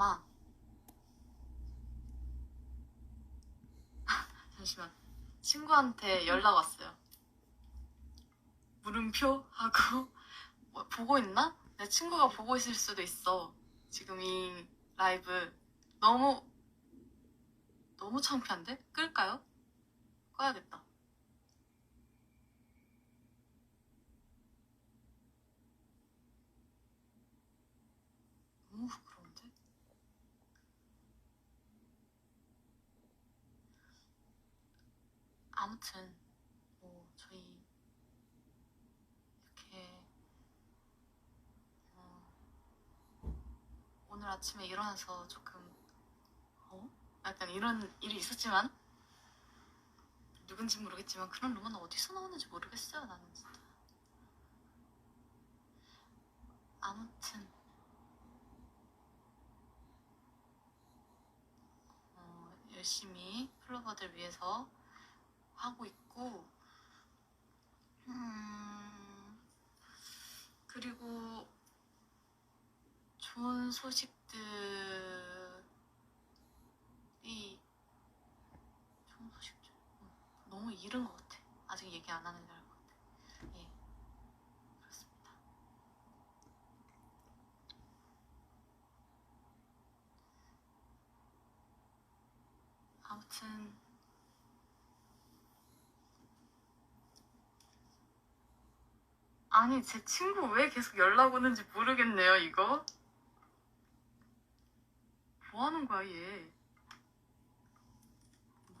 아마 잠시만 친구한테 연락 왔어요. 물음표 하고 뭐, 보고 있나? 내 친구가 보고 있을 수도 있어. 지금 이 라이브 너무 너무 창피한데? 끌까요? 꺼야겠다. 너무 부끄러운데? 아무튼 뭐 저희 이렇게 어, 오늘 아침에 일어나서 조금 어? 약간 이런 일이 있었지만 누군지 모르겠지만 그런 rumor는 어디서 나오는지 모르겠어요 나는 진짜 아무튼 어, 열심히 플로버들 위해서 하고 있고 음, 그리고 좋은 소식들이 좋은 소식들? 어, 너무 이른 것 같아. 아직 얘기 안 하는 것 같아. 예 그렇습니다. 아무튼 아니 제 친구 왜 계속 연락 오는지 모르겠네요 이거. 뭐 하는 거야 얘?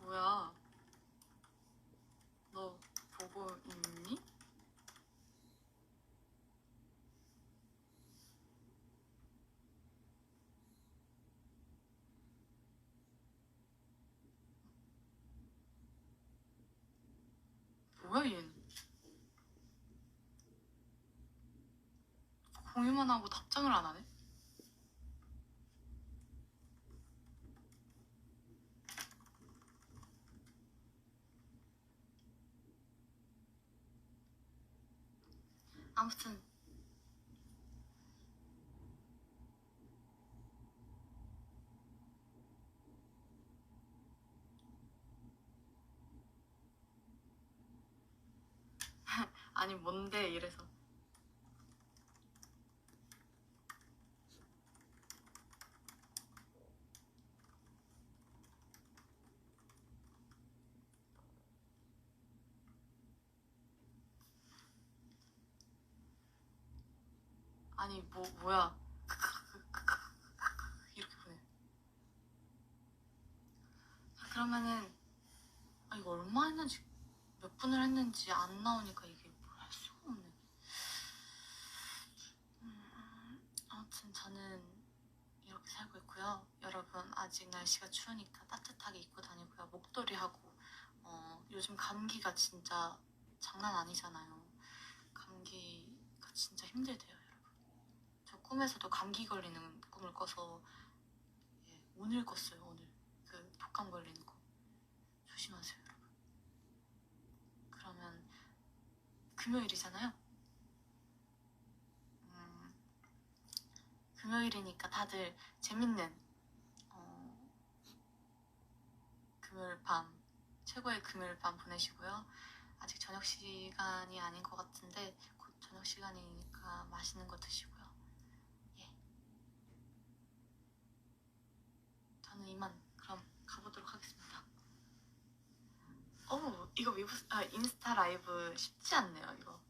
뭐야? 너 보고 있니? 뭐야 얘는 공유만 하고 답장을 안 하네? 아무튼 아니 뭔데 이래서 아니 뭐 뭐야. 이렇게 보내 아, 그러면은 아 이거 얼마 했는지 몇 분을 했는지 안 나오니까 이게 뭘 할 수가 없네 음, 아무튼 저는 이렇게 살고 있고요 여러분 아직 날씨가 추우니까 따뜻하게 입고 다니고요 목도리 하고 어, 요즘 감기가 진짜 장난 아니잖아요 감기가 진짜 힘들대요 꿈에서도 감기 걸리는 꿈을 꿔서 예, 오늘 꿨어요 오늘. 그 독감 걸리는 거. 조심하세요 여러분. 그러면 금요일이잖아요. 음, 금요일이니까 다들 재밌는 어, 금요일 밤 최고의 금요일 밤 보내시고요. 아직 저녁 시간이 아닌 것 같은데 곧 저녁 시간이니까 맛있는 거 드시고요 예. 저는 이만 그럼 가보도록 하겠습니다. 어우 이거 위브 아 인스타 라이브 쉽지 않네요 이거.